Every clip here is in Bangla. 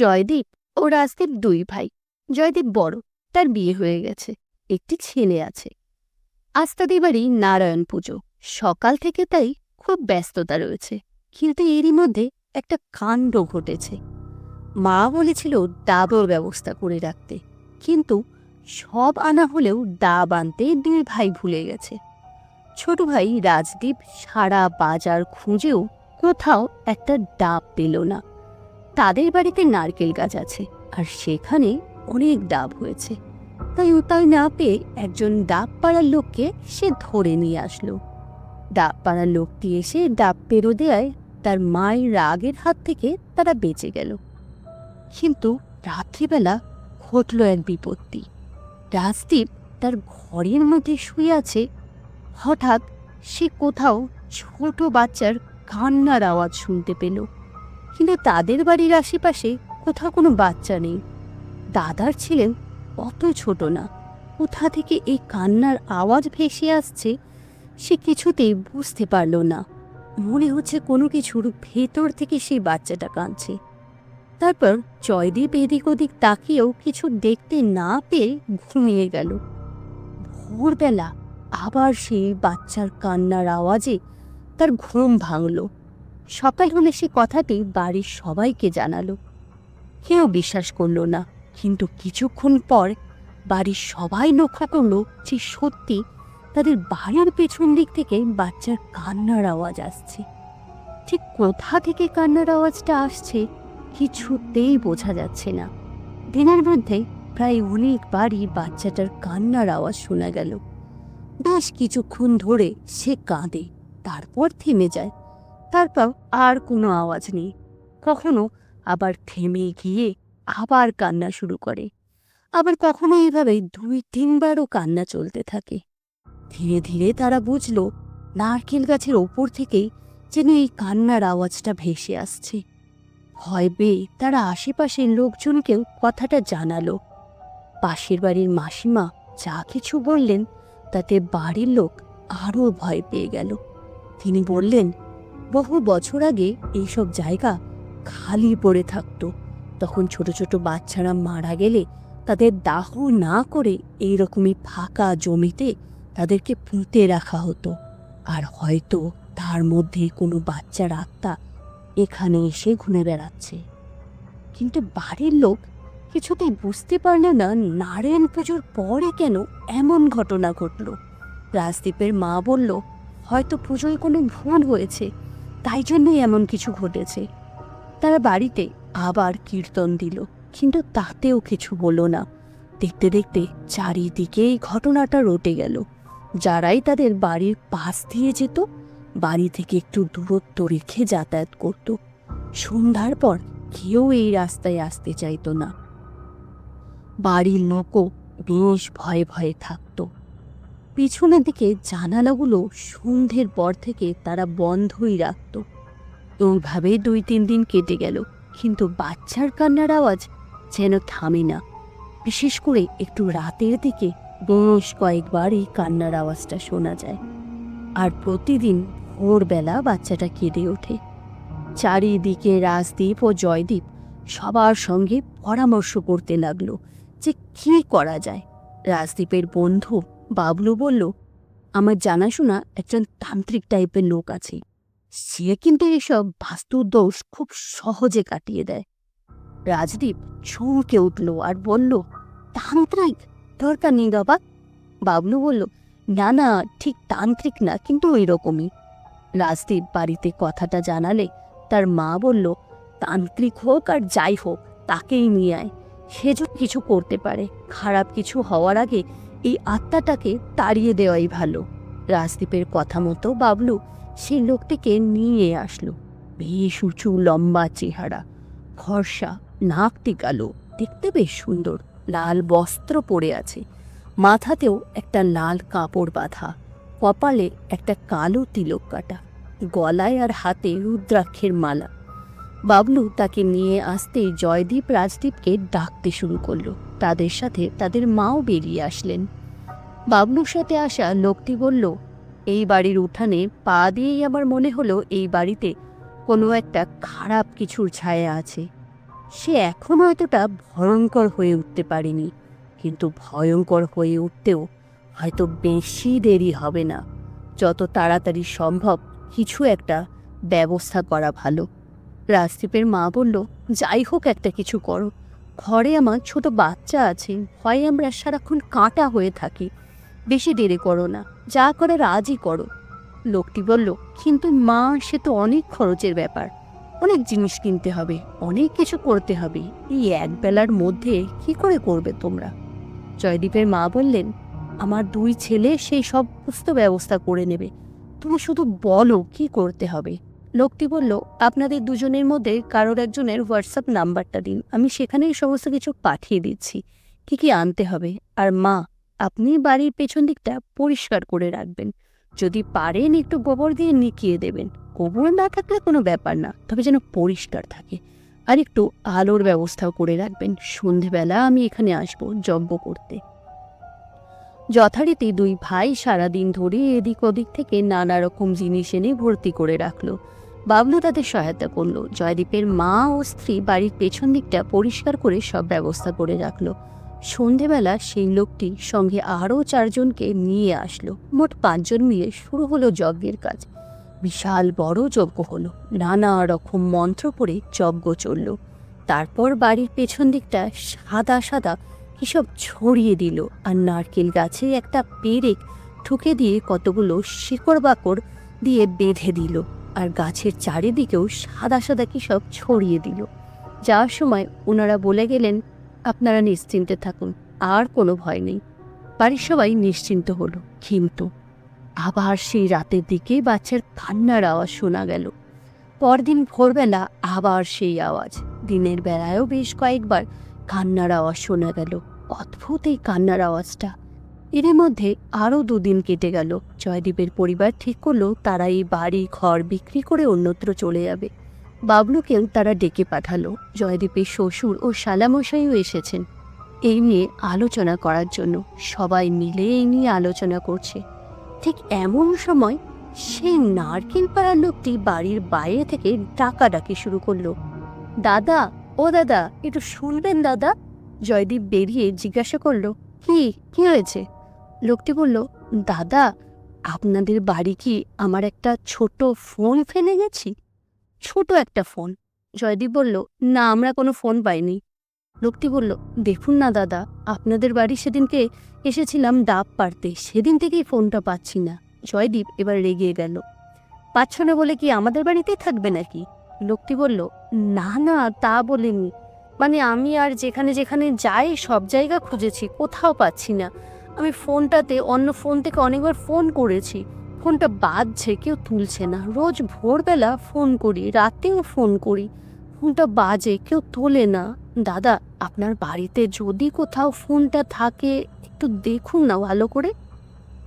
জয়দীপ ও রাজদীপ দুই ভাই। জয়দীপ বড়, তার বিয়ে হয়ে গেছে, একটি ছেলে আছে। আজ তাদের বাড়ি নারায়ণ পুজো। সকাল থেকে তাই খুব ব্যস্ততা রয়েছে, কিন্তু এরই মধ্যে একটা কাণ্ড ঘটেছে। মা বলেছিল ডাবর ব্যবস্থা করে রাখতে, কিন্তু সব আনা হলেও ডাব আনতে দুই ভাই ভুলে গেছে। ছোট ভাই রাজদীপ সারা বাজার খুঁজেও কোথাও একটা ডাব পেল না। তাদের বাড়িতে নারকেল গাছ আছে, আর সেখানে অনেক ডাব হয়েছে। তাই উপায় না পেয়ে একজন ডাব পাড়ার লোককে সে ধরে নিয়ে আসলো। ডাব পাড়ার লোকটি এসে ডাব পেরো দেয় তার মায়ের রাগের হাত থেকে তারা বেঁচে গেল। কিন্তু রাত্রিবেলা ঘটল এক বিপত্তি। রাজদীপ তার ঘরের মধ্যে শুয়ে আছে। হঠাৎ সে কোথাও ছোট বাচ্চার কান্নার আওয়াজ শুনতে পেল। কিন্তু তাদের বাড়ির আশেপাশে কোথাও কোনো বাচ্চা নেই। দাদার ছিলেন অত ছোট না। কোথা থেকে এই কান্নার আওয়াজ ভেসে আসছে সে কিছুতেই বুঝতে পারল না। মনে হচ্ছে কোনো কিছুর ভেতর থেকে সেই বাচ্চাটা কাঁদছে। তারপর জয়দীপ এদিক ওদিক তাকিয়েও কিছু দেখতে না পেয়ে ঘুমিয়ে গেল। ভোরবেলা আবার সেই বাচ্চার কান্নার আওয়াজে তার ঘুম ভাঙল। সকাল হলে সে কথাটি বাড়ির সবাইকে জানালো। কেউ বিশ্বাস করল না, কিন্তু কিছুক্ষণ পর বাড়ির সবাই লক্ষ্য করল যে সত্যি তাদের বাড়ির পেছন দিক থেকে বাচ্চার কান্নার আওয়াজ আসছে। ঠিক কোথা থেকে কান্নার আওয়াজটা আসছে কিছুতেই বোঝা যাচ্ছে না। দিনের মধ্যে প্রায় অনেকবারই বাচ্চাটার কান্নার আওয়াজ শোনা গেল। বেশ কিছুক্ষণ ধরে সে কাঁদে, তারপর থেমে যায়। তারপর আর কোনো আওয়াজ নেই। কখনো আবার থেমে গিয়ে আবার কান্না শুরু করে। আবার কখনো এইভাবে দুই, তিনবারও কান্না চলতে থাকে। ধীরে ধীরে তারা বুঝল, নারকেল গাছের ওপর থেকেই যেন এই কান্নার আওয়াজটা ভেসে আসছে। ভয় পেয়ে তারা আশেপাশের লোকজনকেও কথাটা জানালো। পাশের বাড়ির মাসিমা যা কিছু বললেন, তাতে বাড়ির লোক আরও ভয় পেয়ে গেল। তিনি বললেন বহু বছর আগে এইসব জায়গা খালি পড়ে থাকতো। তখন ছোট ছোট বাচ্চারা মারা গেলে তাদের দাহ না করে এইরকমই ফাঁকা জমিতে তাদেরকে পুঁতে রাখা হতো। আর হয়তো তার মধ্যে কোনো বাচ্চার আত্মা এখানে এসে ঘুরে বেড়াচ্ছে। কিন্তু বাড়ির লোক কিছুতেই বুঝতে পারল না নারায়ণ পুজোর পরে কেন এমন ঘটনা ঘটল। রাজদীপের মা বলল, হয়তো পুজোয় কোনো ভুল হয়েছে। তাই জন্যই এমন কিছু ঘটেছে। তারা বাড়িতে আবার কীর্তন দিল, কিন্তু তাতেও কিছু বলো না। দেখতে দেখতে চারিদিকে এই ঘটনাটা রটে গেল। যারাই তাদের বাড়ির পাশ দিয়ে যেত, বাড়ি থেকে একটু দূরত্ব রেখে যাতায়াত করত। সন্ধ্যার পর কেউ এই রাস্তায় আসতে চাইতো না। বাড়ির লোকও বেশ ভয়ে ভয়ে থাকত। পিছনের দিকে জানালাগুলো সন্ধ্যের পর থেকে তারা বন্ধই রাখত। ওইভাবেই দুই তিন দিন কেটে গেল, কিন্তু বাচ্চার কান্নার আওয়াজ যেন থামে না। বিশেষ করে একটু রাতের দিকে বেশ কয়েকবার এই কান্নার আওয়াজটা শোনা যায়। আর প্রতিদিন ভোরবেলা বাচ্চাটা কেঁদে ওঠে। চারিদিকে রাজদীপ ও জয়দীপ সবার সঙ্গে পরামর্শ করতে লাগল যে কী করা যায়। রাজদীপের বন্ধু বাবলু বলল, আমার জানাশোনা একজন তান্ত্রিক টাইপের লোক আছে। সে কিন্তু এসব বাস্তুর দোষ খুব সহজে কাটিয়ে দেয়। রাজদীপ চমকে উঠল আর বলল, তান্ত্রিক? দরকার নেই বাবা। বাবলু বলল, না না, ঠিক তান্ত্রিক না, কিন্তু ওই রকমই রাজদীপ বাড়িতে কথাটা জানালে তার মা বলল, তান্ত্রিক হোক আর যাই হোক, তাকেই নিয়ে আয়। সে যদি কিছু করতে পারে, খারাপ কিছু হওয়ার আগে এই আত্মাটাকে তাড়িয়ে দেওয়াই ভালো। রাজদীপের কথা মতো বাবলু সেই লোকটিকে নিয়ে আসলো। বেশ উঁচু, লম্বা চেহারা, ফর্সা নাকটি কালো দেখতে বেশ সুন্দর, লাল বস্ত্র পরে আছে। মাথাতেও একটা লাল কাপড় বাঁধা, কপালে একটা কালো তিলক কাটা, গলায় আর হাতে রুদ্রাক্ষের মালা। বাবলু তাকে নিয়ে আসতেই জয়দীপ রাজদীপকে ডাকতে শুরু করল। তাদের সাথে তাদের মাও বেরিয়ে আসলেন। বাবলুর সাথে আসা লোকটি বলল, এই বাড়ির উঠানে পা দিয়েই আমার মনে হলো এই বাড়িতে কোনো একটা খারাপ কিছুর ছায়া আছে। সে এখনও এতটা ভয়ঙ্কর হয়ে উঠতে পারেনি, কিন্তু ভয়ঙ্কর হয়ে উঠতেও হয়তো বেশি দেরি হবে না। যত তাড়াতাড়ি সম্ভব কিছু একটা ব্যবস্থা করা ভালো। রাজদীপের মা বলল, যাই হোক একটা কিছু করো। ঘরে আমার ছোট বাচ্চা আছে, ভয়ে আমরা সারাক্ষণ কাঁটা হয়ে থাকি। বেশি দেরি করো না, যা করে রাজি করো। লোকটি বলল, কিন্তু মা, সে তো অনেক খরচের ব্যাপার। অনেক জিনিস কিনতে হবে, অনেক কিছু করতে হবে। এই এক বেলার মধ্যে কি করে করবে তোমরা? জয়দীপের মা বললেন, আমার দুই ছেলে সেই সব ব্যবস্থা করে নেবে। তুমি শুধু বলো, কি করতে হবে? লোকটি বলল, আপনাদের দুজনের মধ্যে কারোর একজনের হোয়াটসঅ্যাপ নাম্বারটা দিন। আমি সেখানেই সমস্ত কিছু পাঠিয়ে দিচ্ছি। কি কি আনতে হবে? আর মা, আপনি বাড়ির পেছন দিকটা পরিষ্কার করে রাখবেন। যদি পারেন একটু গোবর দিয়ে নিকিয়ে দেবেন। গোবর না থাকলে কোনো ব্যাপার না, তবে যেন পরিষ্কার থাকে। আর একটু আলোর ব্যবস্থাও করে রাখবেন। সন্ধেবেলা আমি এখানে আসব যজ্ঞ করতে। যথারীতি দুই ভাই সারাদিন ধরে এদিক ওদিক থেকে নানা রকম জিনিস এনে ভর্তি করে রাখল। বাবলু তাদের সহায়তা করল। জয়দীপের মা ও স্ত্রী বাড়ির পেছন দিকটা পরিষ্কার করে সব ব্যবস্থা করে রাখল। সন্ধেবেলা সেই লোকটি সঙ্গে আরও চারজনকে নিয়ে আসলো। মোট পাঁচজন মিলে শুরু হলো যজ্ঞের কাজ। বিশাল বড় যজ্ঞ হলো। নানা রকম মন্ত্র পড়ে যজ্ঞ চলল। তারপর বাড়ির পেছন দিকটা সাদা সাদা কিসব ছড়িয়ে দিল আর নারকেল গাছে একটা পেরেক ঠুকে দিয়ে কতগুলো শিকড় বাকড় দিয়ে বেঁধে দিল। আর গাছের চারিদিকেও সাদা সাদা কি সব ছড়িয়ে দিল। যাওয়ার সময় ওনারা বলে গেলেন, আপনারা নিশ্চিন্তে থাকুন, আর কোনো ভয় নেই। বাড়ির সবাই নিশ্চিন্ত হলো কিন্তু আবার সেই রাতের দিকে বাচ্চার কান্নার আওয়াজ শোনা গেল। পরদিন ভোরবেলা আবার সেই আওয়াজ। দিনের বেলায়ও বেশ কয়েকবার কান্নার আওয়াজ শোনা গেল। অদ্ভুত এই কান্নার আওয়াজটা। এর মধ্যে আরও দুদিন কেটে গেল। জয়দীপের পরিবার ঠিক করল তারা এই বাড়ি, ঘর বিক্রি করে অন্যত্র চলে যাবে। বাবলুকেও তারা ডেকে পাঠালো। জয়দীপের শ্বশুর ও শালামশাইও এসেছেন। এই নিয়ে আলোচনা করার জন্য। সবাই মিলে এই নিয়ে আলোচনা করছে। ঠিক এমন সময় সেই নারকেল পাড়ার লোকটি বাড়ির বাইরে থেকে ডাকাডাকি শুরু করল। দাদা, ও দাদা, একটু শুনবেন দাদা? জয়দীপ বেরিয়ে জিজ্ঞাসা করল, কি কি হয়েছে? লোকটি বলল, দাদা, আপনাদের বাড়ি কি আমার একটা ছোট ফোন ফেলে গেছি? ছোট একটা ফোন? জয়দীপ বলল, না, আমরা কোনো ফোন পাইনি। লোকটি বলল, দেখুন না দাদা, আপনাদের বাড়ি সেদিনকে এসেছিলাম ডাব পারতে সেদিন থেকেই ফোনটা পাচ্ছি না। জয়দীপ এবার রেগে গেল। পাচ্ছ না বলে কি আমাদের বাড়িতেই থাকবে নাকি? লোকটি বলল, না না, তা বলিনি। মানে আমি আর যেখানে যেখানে যাই সব জায়গা খুঁজেছি, কোথাও পাচ্ছি না। আমি ফোনটাতে, অন্য ফোন থেকে অনেকবার ফোন করেছি। ফোনটা বাজছে, কেউ তুলছে না। রোজ ভোরবেলা ফোন করি, রাতেও ফোন করি। ফোনটা বাজে, কেউ তোলে না। দাদা, আপনার বাড়িতে যদি কোথাও ফোনটা থাকে, একটু দেখুন না ভালো করে।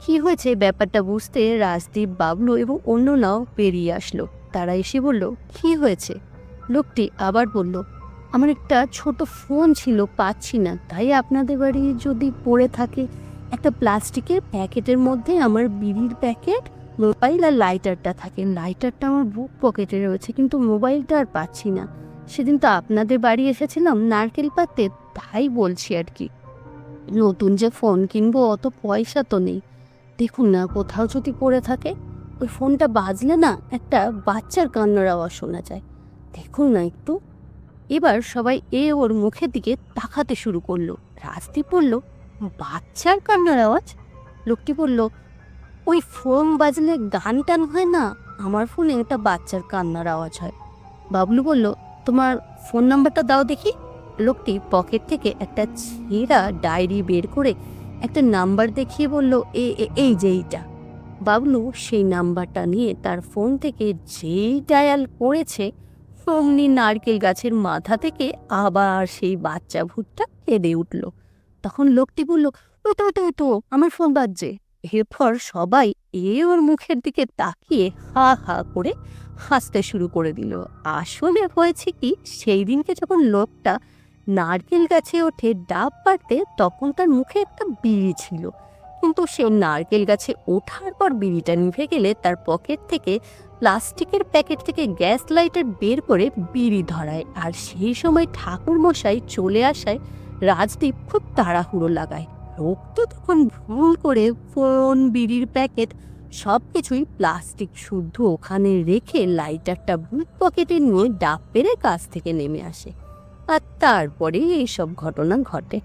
কি হয়েছে ব্যাপারটা বুঝতে রাজদীপ বাবলু এবং অন্যরাও বেরিয়ে আসলো। তারা এসে বলল, কি হয়েছে? লোকটি আবার বলল, আমার একটা ছোট ফোন ছিল, পাচ্ছি না। তাই আপনাদের বাড়ি যদি পড়ে থাকে একটা প্লাস্টিকের প্যাকেটের মধ্যে আমার বিড়ির প্যাকেট, মোবাইল আর লাইটারটা থাকে। লাইটারটা আমার বুক পকেটে রয়েছে, কিন্তু মোবাইলটা আর পাচ্ছি না। সেদিন তো আপনাদের বাড়ি এসেছিলাম নারকেল পাতে তাই বলছি আর কি। নতুন যে ফোন কিনবো, অত পয়সা তো নেই। দেখুন না, কোথাও যদি পড়ে থাকে, ওই ফোনটা বাজলে না একটা বাচ্চার কান্নার আওয়াজ শোনা যায়। দেখুন না একটু। এবার সবাই এ ওর মুখের দিকে তাকাতে শুরু করল। রাজদীপ বলল বাচ্চার কান্নার আওয়াজ? লোকটি বলল, ওই ফোন বাজলে গান টান হয় না? আমার ফোনে একটা বাচ্চার কান্নার আওয়াজ হয়। বাবলু বলল, তোমার ফোন নাম্বারটা দাও দেখি। লোকটি পকেট থেকে একটা ছেঁড়া ডায়েরি বের করে একটা নাম্বার দেখিয়ে বলল, এ এই যে এইটা। বাবলু সেই নাম্বারটা নিয়ে তার ফোন থেকে যেই ডায়াল করেছে অমনি নারকেল গাছের মাথা থেকে আবার সেই বাচ্চা ভূতটা কেঁদে উঠল। তখন লোকটি বলল ওটো ওটো আমার ফোন বাজছে। এরপর সবাই এ ওর মুখের দিকে তাকিয়ে হা হা করে হাসতে শুরু করে দিল। আসলে হয়েছে কি, সেই দিনকে যখন লোকটা নারকেল গাছে ওঠে ডাব পাড়তে তখন তার মুখে একটা বিড়ি ছিল। কিন্তু সে নারকেল গাছে ওঠার পর বিড়িটা নিভে গেলে তার পকেট থেকে প্লাস্টিকের প্যাকেট থেকে গ্যাস লাইটার বের করে বিড়ি ধরায়। আর সেই সময় ঠাকুর মশাই চলে আসায় রাজদীপ খুব তাড়াহুড়ো লাগায়। লোক তো তখন ভুল করে ফোন, বিড়ির প্যাকেট সব কিছুই প্লাস্টিক শুদ্ধ ওখানে রেখে লাইটারটা বুট পকেটে নিয়ে ডাব পেরে কাছ থেকে নেমে আসে। আর তারপরে এইসব ঘটনা ঘটে।